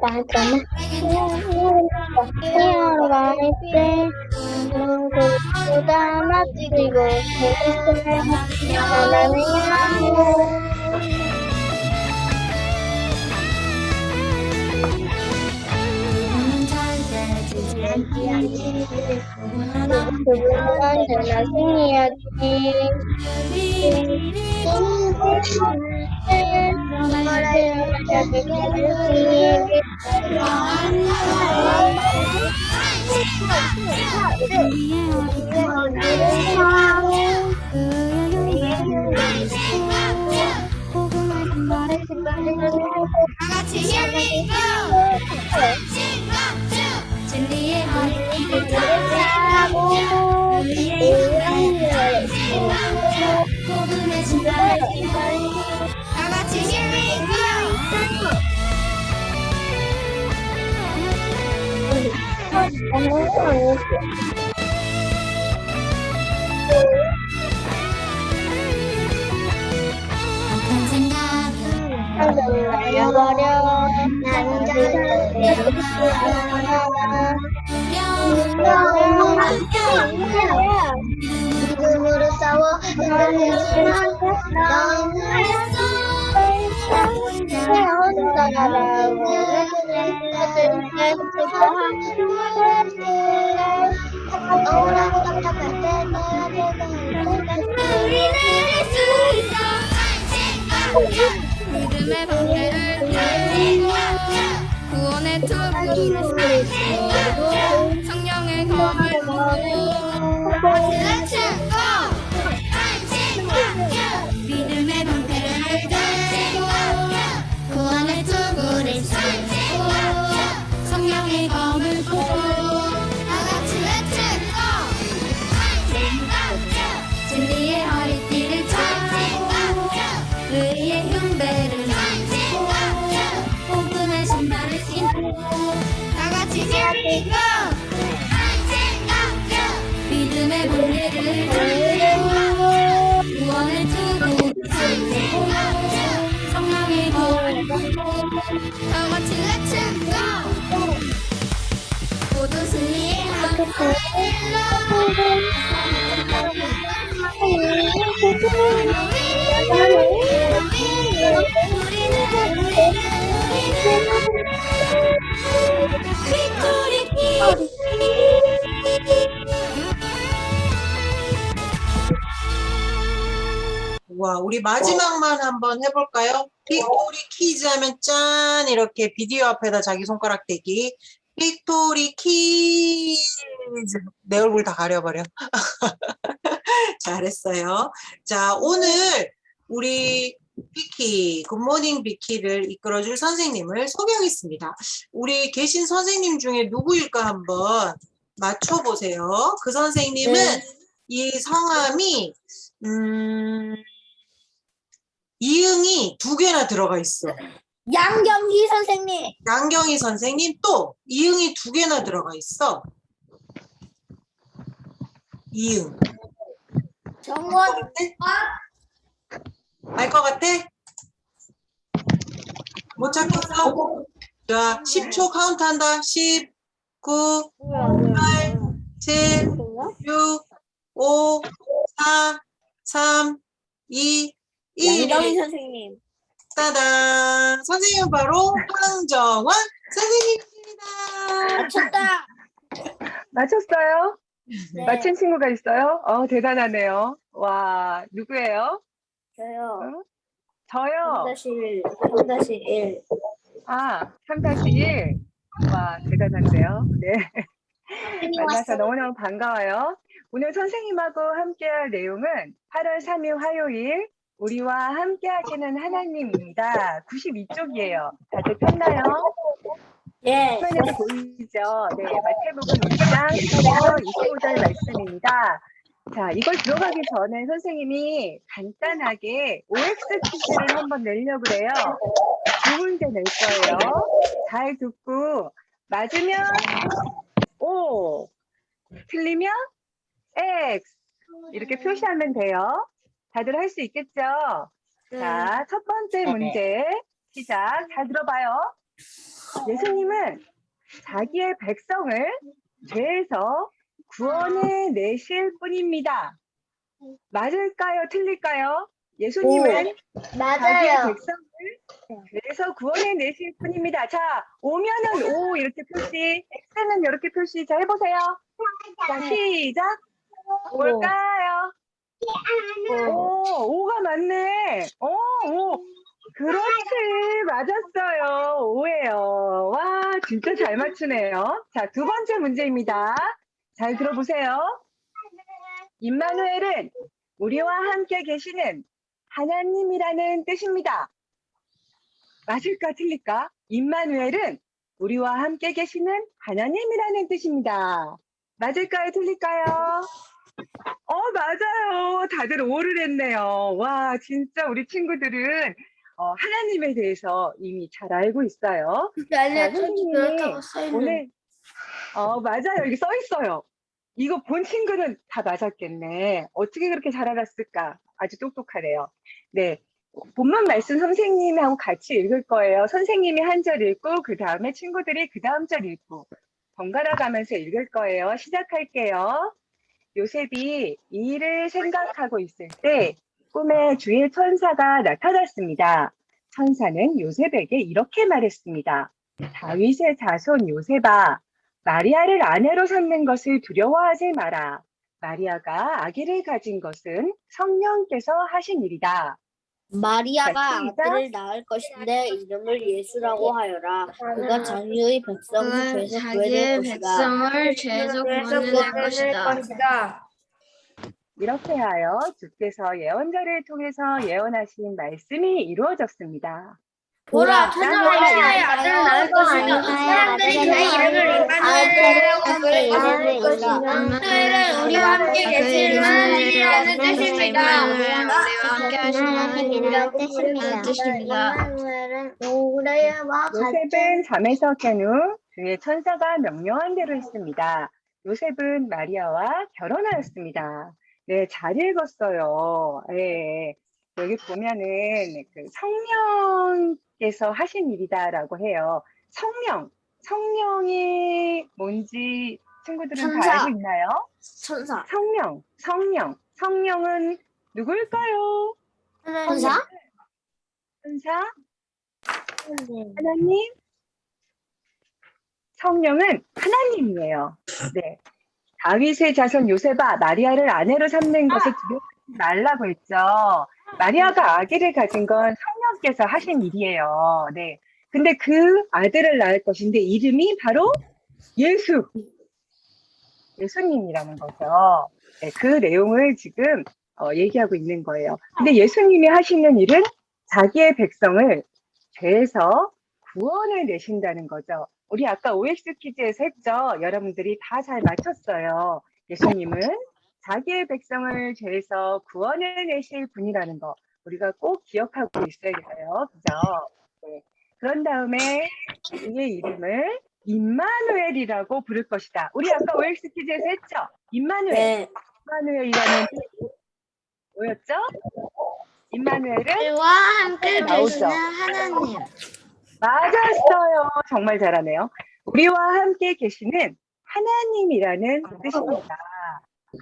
빠져나 뛰어가 있지 누구보다 멋지고 재밌 어 나는 야구 그 어떤 생각은 날려버려 나는 자신을 믿음으로 싸워 흔들리지만 넌 하였어 혼자라 고 억울하고 답답할 때 너야 내가 우리는 할수 있어 신박주 믿음의 방패를 들고 구원의 투구를 쓰고 성령의 검을 보고 와, 우리 마지막만 한번 해볼까요? 빅토리 키즈 하면 짠! 이렇게 비디오 앞에다 자기 손가락 대기. 빅토리 키즈. 내 얼굴 다 가려버려. 잘했어요. 자, 오늘 우리 비키, 굿모닝 비키를 이끌어줄 선생님을 소개하겠습니다. 우리 계신 선생님 중에 누구일까 한번 맞춰보세요. 그 선생님은 네. 이 성함이, 음, 이응이 두 개나 들어가 있어. 양경희 선생님 양경희 선생님 또 이응이 두 개나 들어가 있어. 이응. 정원 알 것 같아? 못 찾겠어? 자, 10초 카운트 한다. 10, 9, 8, 7, 6, 5, 4, 3, 2, 1. 양경희 선생님 따단! 선생님은 바로 황정원 선생님입니다. 맞췄다 맞췄어요? 네. 맞힌 친구가 있어요? 어, 대단하네요. 와, 누구예요? 저요 저요. 3-1 아, 3-1. 와, 대단한데요. 네. 만나서 너무너무 반가워요. 오늘 선생님하고 함께할 내용은 8월 3일 화요일 우리와 함께 하시는 하나님입니다. 92쪽이에요. 다들 폈나요? 예 화면에서 보이죠? 네, 마태복음 6장 10절 25절 말씀입니다. 자, 이걸 들어가기 전에 선생님이 간단하게 OX 퀴즈를 한번 내려고 그래요. 두 문제 낼 거예요. 잘 듣고 맞으면 O, 틀리면 X 이렇게 표시하면 돼요. 다들 할 수 있겠죠? 자, 첫 번째 문제 시작. 잘 들어봐요. 예수님은 자기의 백성을 죄에서 구원해 내실 뿐입니다. 맞을까요? 틀릴까요? 예수님은 자기의 맞아요. 백성을 죄에서 구원해 내실 뿐입니다. 자, 오면은 오 이렇게 표시, X는 이렇게 표시. 자, 해보세요. 자, 시작. 뭘까요? 오, 오가 맞네. 오, 오. 그렇지. 맞았어요. 오예요. 와, 진짜 잘 맞추네요. 자, 두 번째 문제입니다. 잘 들어보세요. 임마누엘은 우리와 함께 계시는 하나님이라는 뜻입니다. 맞을까 틀릴까? 임마누엘은 우리와 함께 계시는 하나님이라는 뜻입니다. 맞을까요 틀릴까요? 어, 맞아요. 다들 오를 했네요. 와, 진짜 우리 친구들은 어, 하나님에 대해서 이미 잘 알고 있어요. 아니야, 자, 선생님이. 오늘, 어, 맞아요. 여기 써 있어요. 이거 본 친구는 다 맞았겠네. 어떻게 그렇게 잘 알았을까? 아주 똑똑하네요. 네. 본문 말씀 선생님하고 같이 읽을 거예요. 선생님이 한 절 읽고, 그 다음에 친구들이 그 다음 절 읽고, 번갈아 가면서 읽을 거예요. 시작할게요. 요셉이 이 일을 생각하고 있을 때 꿈에 주의 천사가 나타났습니다. 천사는 요셉에게 이렇게 말했습니다. 다윗의 자손 요셉아, 마리아를 아내로 삼는 것을 두려워하지 마라. 마리아가 아기를 가진 것은 성령께서 하신 일이다. 마리아가. 아들을 낳을 것인데 이름을 예수라고 하여라. 그가 자기의 백성을 그는 죄에서 자기의 구해낼 것이다. 백성을 죄에서 구원할 것이다. 이렇게 하여 주께서 예언자를 통해서 예언하신 말씀이 이루어졌습니다. 보라, 천사가 천사가 아들을 낳을 것이다. 사람들이 그의 이름을 임마누엘이라고 임마누엘은 우리와 함께 계시는 하나님이라는 뜻입니다. 우리와 함께 하시는 하나님이라는 뜻입니다. 요셉은 잠에서 깬후 주의 천사가 명령한 대로 했습니다. 요셉은 마리아와 결혼하였습니다. 네, 잘 읽었어요. 예, 여기 보면은 그 성령 께서 하신 일이다라고 해요. 성령, 성령이 뭔지 친구들은 다 천사. 알고 있나요? 천사. 성령, 성령, 성령은 누구일까요? 천사? 천사? 하나님? 성령은 하나님이에요. 네. 다윗의 자손 요셉아, 마리아를 아내로 삼는 것을 두려워하지 말라고 했죠. 마리아가 아기를 가진 건 성령께서 하신 일이에요. 네. 근데 그 아들을 낳을 것인데 이름이 바로 예수. 예수님이라는 거죠. 네, 그 내용을 지금 어, 얘기하고 있는 거예요. 근데 예수님이 하시는 일은 자기의 백성을 죄에서 구원을 내신다는 거죠. 우리 아까 OX 퀴즈에서 했죠. 여러분들이 다 잘 맞췄어요. 예수님은 자기의 백성을 죄에서 구원을 내실 분이라는 거 우리가 꼭 기억하고 있어야겠어요. 그죠? 네. 그런 다음에 그의 이름을 임마누엘이라고 부를 것이다. 우리 아까 OX 퀴즈에서 했죠. 임마누엘. 네. 임마누엘이라는 뜻이 뭐였죠? 임마누엘은 우리와 함께 나오죠. 계시는 하나님. 맞았어요. 정말 잘하네요. 우리와 함께 계시는 하나님이라는 뜻입니다.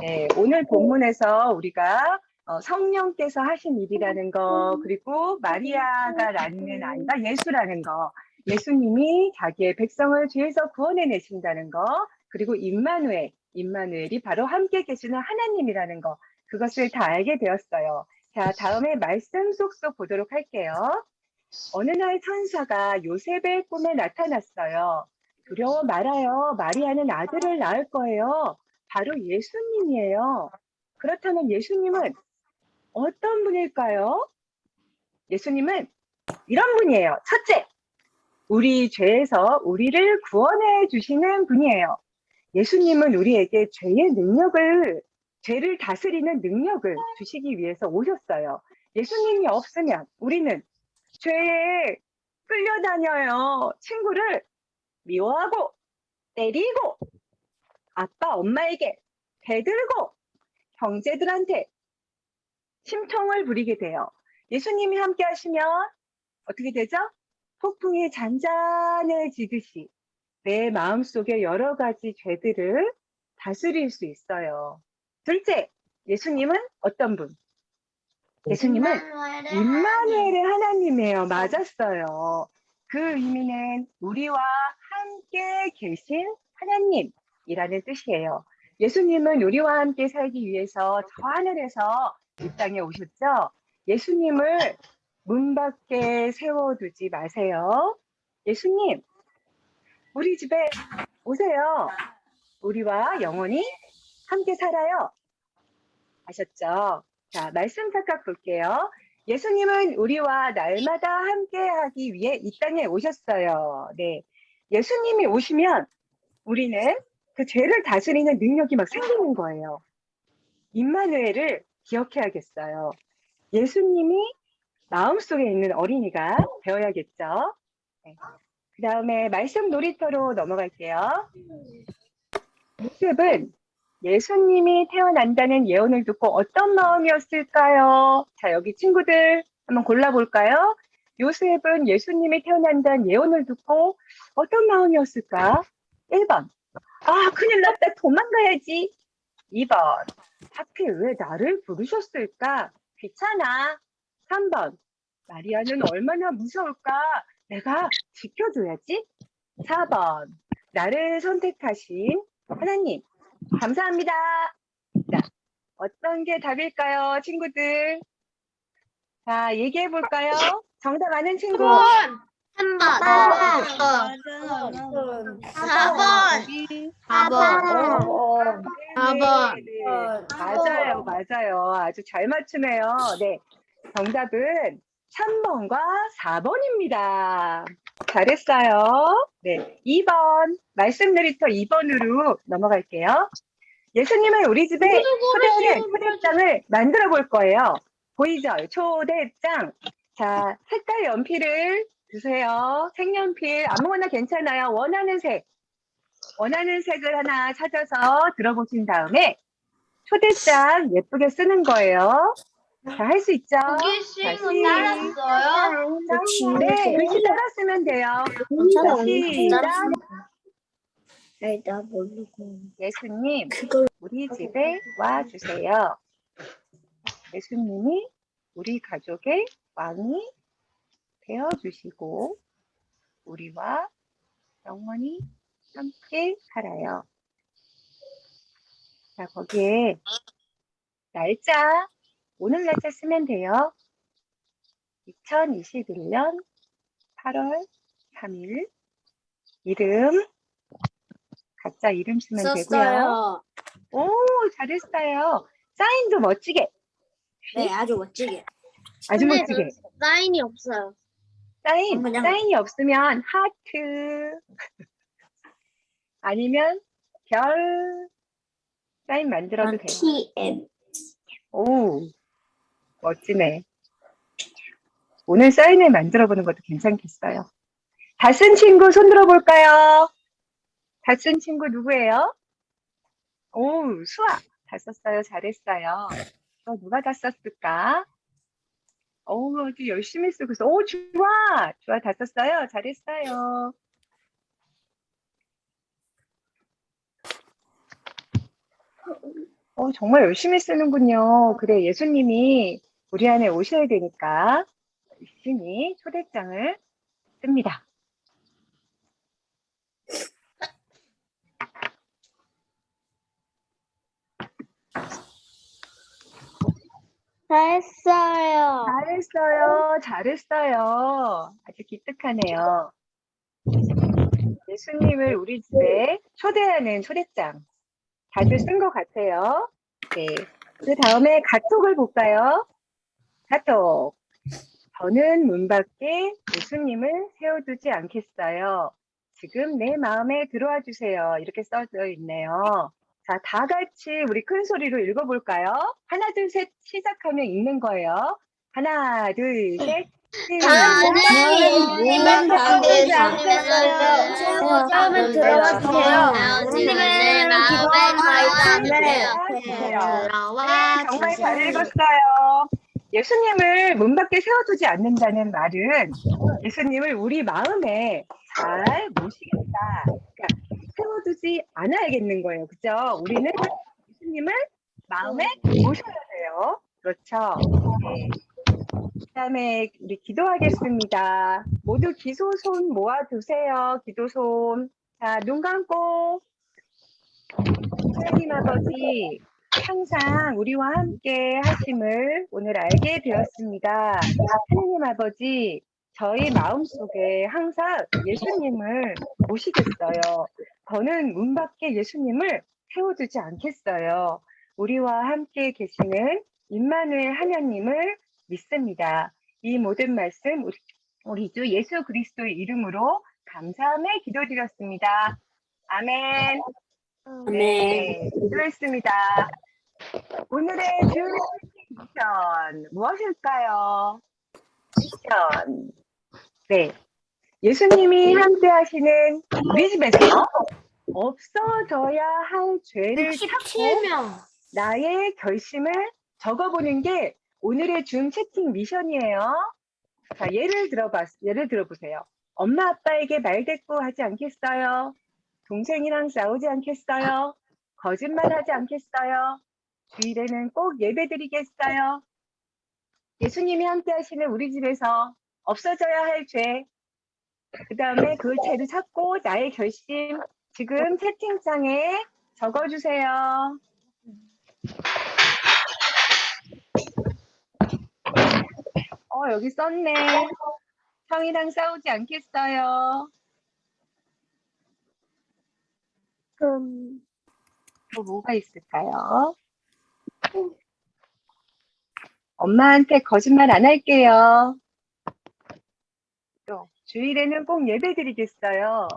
네, 오늘 본문에서 우리가 어, 성령께서 하신 일이라는 거, 그리고 마리아가 낳는 아이가 예수라는 거, 예수님이 자기의 백성을 죄에서 구원해 내신다는 거, 그리고 임마누엘, 임마누엘이 바로 함께 계시는 하나님이라는 거, 그것을 다 알게 되었어요. 자, 다음에 말씀 속속 보도록 할게요. 어느 날 천사가 요셉의 꿈에 나타났어요. 두려워 말아요. 마리아는 아들을 낳을 거예요. 바로 예수님이에요. 그렇다면 예수님은 어떤 분일까요? 예수님은 이런 분이에요. 첫째, 우리 죄에서 우리를 구원해 주시는 분이에요. 예수님은 우리에게 죄의 능력을, 죄를 다스리는 능력을 주시기 위해서 오셨어요. 예수님이 없으면 우리는 죄에 끌려다녀요. 친구를 미워하고 때리고 아빠 엄마에게 대들고 형제들한테 심통을 부리게 돼요. 예수님이 함께 하시면 어떻게 되죠? 폭풍이 잔잔해지듯이 내 마음속에 여러 가지 죄들을 다스릴 수 있어요. 둘째, 예수님은 어떤 분? 예수님은 임마누엘의 하나님이에요. 맞았어요. 그 의미는 우리와 함께 계신 하나님이라는 뜻이에요. 예수님은 우리와 함께 살기 위해서 저 하늘에서 이 땅에 오셨죠? 예수님을 문 밖에 세워두지 마세요. 예수님, 우리 집에 오세요. 우리와 영원히 함께 살아요. 아셨죠? 자, 말씀 착각 볼게요. 예수님은 우리와 날마다 함께 하기 위해 이 땅에 오셨어요. 네. 예수님이 오시면 우리는 그 죄를 다스리는 능력이 막 생기는 거예요. 임마누엘을 기억해야겠어요. 예수님이 마음속에 있는 어린이가 되어야겠죠. 네. 그 다음에 말씀 놀이터로 넘어갈게요. 요셉은 예수님이 태어난다는 예언을 듣고 어떤 마음이었을까요? 자, 여기 친구들 한번 골라볼까요? 요셉은 예수님이 태어난다는 예언을 듣고 어떤 마음이었을까? 1번. 아, 큰일 났다. 도망가야지. 2번. 하필 왜 나를 부르셨을까? 귀찮아. 3번. 마리아는 얼마나 무서울까? 내가 지켜줘야지. 4번. 나를 선택하신 하나님. 감사합니다. 자, 어떤 게 답일까요, 친구들? 자, 얘기해 볼까요? 정답 아는 친구? 3번. 4번. 4번. 어, 네, 4번. 네. 맞아요, 맞아요. 아주 잘 맞추네요. 네. 정답은 3번과 4번입니다. 잘했어요. 네. 2번. 말씀 놀이터 2번으로 넘어갈게요. 예수님을 우리 집에 초대하는 초대장을 만들어 볼 거예요. 보이죠? 초대장. 자, 색깔 연필을 주세요. 색연필 아무거나 괜찮아요. 원하는 색. 원하는 색을 하나 찾아서 들어보신 다음에 초대장 예쁘게 쓰는 거예요. 자, 할 수 있죠? 다시. 네, 글씨 따라 쓰면 돼요. 시작. 아니, 나 모르고. 예수님, 그걸 우리 집에 와 주세요. 예수님이 우리 가족의 왕이 되어 주시고 우리와 영원히 함께 살아요. 자, 거기에 날짜, 오늘 날짜 쓰면 돼요. 2021년 8월 3일 이름 각자 이름 쓰면 되고요. 썼어요. 오, 잘했어요. 사인도 멋지게, 네, 아주 멋지게. 아주 근데 멋지게. 사인이 없어요. 사인, 그냥- 사인이 없으면 하트. 아니면 별. 사인 만들어도 돼요. TM. 오, 멋지네. 오늘 사인을 만들어 보는 것도 괜찮겠어요. 다 쓴 친구 손 들어볼까요? 다 쓴 친구 누구예요? 오, 수아. 다 썼어요. 잘했어요. 또 누가 다 썼을까? 오, 아주 열심히 쓰고 있어. 오, 주아. 주아 다 썼어요. 잘했어요. 어, 정말 열심히 쓰는군요. 그래, 예수님이 우리 안에 오셔야 되니까 열심히 초대장을 씁니다. 잘했어요. 잘했어요. 잘했어요. 아주 기특하네요. 예수님을 우리 집에 초대하는 초대장. 다들 쓴 것 같아요. 네. 그 다음에 가톡을 볼까요? 가톡. 저는 문 밖에 예수님을 세워두지 않겠어요. 지금 내 마음에 들어와 주세요. 이렇게 써져 있네요. 자, 다 같이 우리 큰 소리로 읽어볼까요? 하나, 둘, 셋 시작하면 읽는 거예요. 하나, 둘, 셋. 주세요. 마음에 네, 정말 잘. 읽었어요. 예수님을 문 밖에 세워두지 않는다는 말은 예수님을 우리 마음에 잘 모시겠다. 세워두지 않아야겠는 거예요. 그죠? 우리는 예수님을 마음에 모셔야 돼요. 그렇죠? 네. 그다음에 우리 기도하겠습니다. 모두 기도 손 모아 두세요. 기도 손. 자, 눈 감고 하나님 아버지 항상 우리와 함께 하심을 오늘 알게 되었습니다. 하나님 아버지 저희 마음속에 항상 예수님을 모시겠어요. 저는 문 밖에 예수님을 세워두지 않겠어요. 우리와 함께 계시는 임마누엘 하나님을 믿습니다. 이 모든 말씀 우리, 우리 주 예수 그리스도의 이름으로 감사함에 기도드렸습니다. 아멘. 네, 기도했습니다. 오늘의 주 미션 무엇일까요? 미션. 네. 예수님이 함께 하시는 우리 집에서 없어져야 할 죄를 찾고 17명. 나의 결심을 적어보는 게 오늘의 줌 채팅 미션이에요. 자, 예를 들어봐, 예를 들어보세요. 엄마 아빠에게 말대꾸하지 않겠어요? 동생이랑 싸우지 않겠어요? 거짓말하지 않겠어요? 주일에는 꼭 예배드리겠어요? 예수님이 함께 하시는 우리 집에서 없어져야 할 죄, 그 다음에 그 죄를 찾고 나의 결심 지금 채팅창에 적어주세요. 어, 여기 썼네. 형이랑 싸우지 않겠어요. 음, 또 뭐가 있을까요? 엄마한테 거짓말 안 할게요. 또 주일에는 꼭 예배 드리겠어요.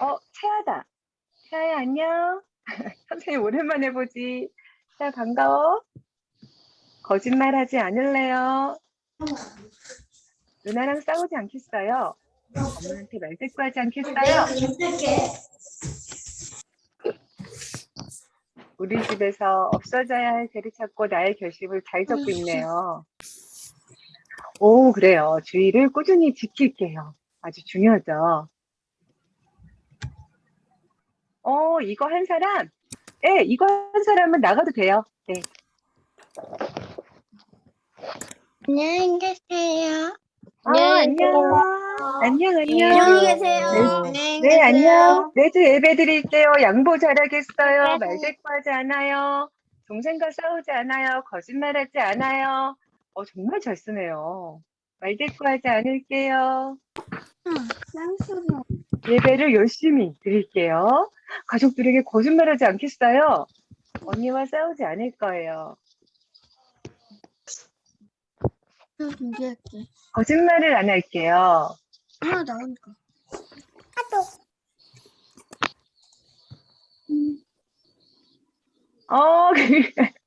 어, 채아다. 채아야 안녕. 선생님 오랜만에 보지. 채아 반가워. 거짓말 하지 않을래요. 누나랑 싸우지 않겠어요. 엄마한테 말대꾸하지 않겠어요. 우리 집에서 없어져야 할 죄를 찾고 나의 결심을 잘 적고 있네요. 오, 그래요. 주의를 꾸준히 지킬게요. 아주 중요하죠. 어, 이거 한 사람? 네, 이거 한 사람은 나가도 돼요. 네. 안녕히 계세요. 아, 안녕. 안녕, 안녕. 안녕히 계세요. 네, 네, 안녕. 매주 예배 드릴게요. 양보 잘하겠어요. 말대꾸하지 않아요. 동생과 싸우지 않아요. 거짓말하지 않아요. 어, 정말 잘 쓰네요. 말대꾸하지 않을게요. 예배를 열심히 드릴게요. 가족들에게 거짓말하지 않겠어요. 언니와 싸우지 않을 거예요. 준비할게. 거짓말을 안 할게요. 하나 나오니까. 어,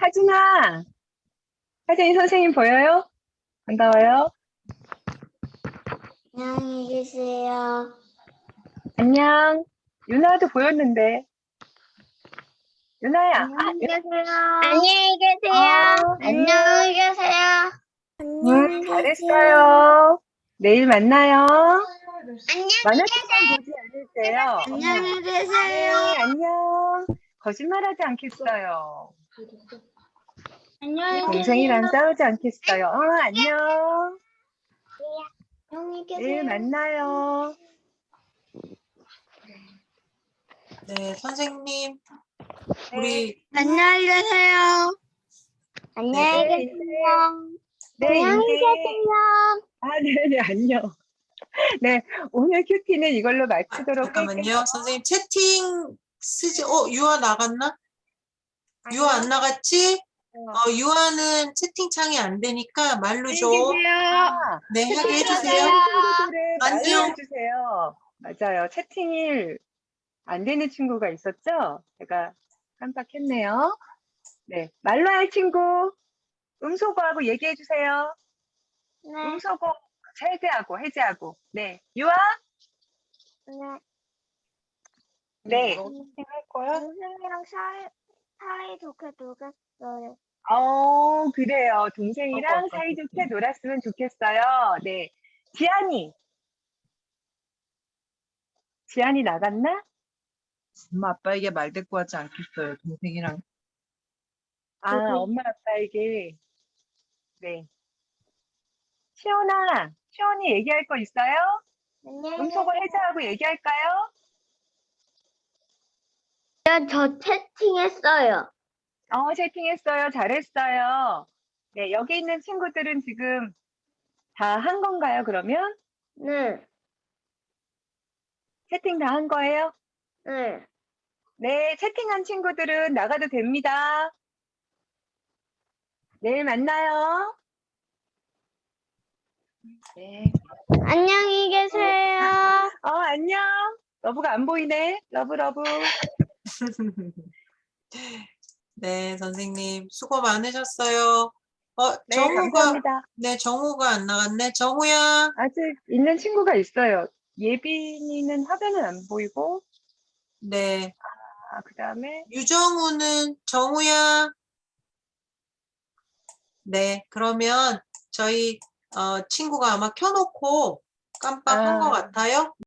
하준아. 하준이 선생님 보여요? 반가워요. 안녕히 계세요. 안녕. 유나도 보였는데. 유나야. 아, 안녕히 계세요. 안녕히 계세요. 아, 안녕히 계세요. 음, 잘했어요. 내일 만나요. 안녕. 만날 시간 보지 않을게요. 안녕히 네, 계세요. 안녕. 거짓말하지 않겠어요. 안녕히 동생이랑 싸우지 않겠어요. 어, 안녕. 안녕히 내일 만나요. 네, 선생님. 우리 안녕히 계세요. 안녕히 네, 계세요. 네, 안녕히 이제. 계세요. 아, 네, 네, 안녕. 네, 오늘 큐티는 이걸로 마치도록 할게요. 잠깐만요. 선생님 채팅 쓰지. 어, 유아 나갔나? 유아 안 나갔지? 어, 유아는 채팅창이 안 되니까 말로 좀 아, 네, 하게 해주세요. 안녕. 말로 해주세요. 맞아요. 채팅이 안 되는 친구가 있었죠? 제가 깜빡했네요. 네, 말로 할 친구 음소거하고 얘기해 주세요. 네. 음소거 해제하고 해제하고. 네, 유아. 네. 네. 할 거야? 동생이랑 사이, 사이 좋게 놀겠어요. 어, 그래요. 동생이랑 사이좋게 놀았으면 좋겠어요. 네. 지안이. 지안이 나갔나? 엄마 아빠에게 말 대꾸 하지 않겠어요. 동생이랑. 아, 엄마 아빠에게. 네. 시온아, 시온이 얘기할 거 있어요? 음소거 해제하고 얘기할까요? 저 채팅했어요. 어, 채팅했어요. 잘했어요. 네, 여기 있는 친구들은 지금 다 한 건가요, 그러면? 네, 채팅 다 한 거예요? 네. 네, 채팅한 친구들은 나가도 됩니다. 내일 만나요. 네. 안녕히 계세요. 어, 안녕. 러브가 안 보이네. 러브, 러브. 네, 선생님 수고 많으셨어요. 어, 네, 정우가 감사합니다. 네, 정우가 안 나갔네. 정우야. 아직 있는 친구가 있어요. 예빈이는 화면은 안 보이고, 네. 아, 그 다음에, 유정우는 정우야. 네, 그러면 저희 어, 친구가 아마 켜놓고 깜빡한 아. 것 같아요.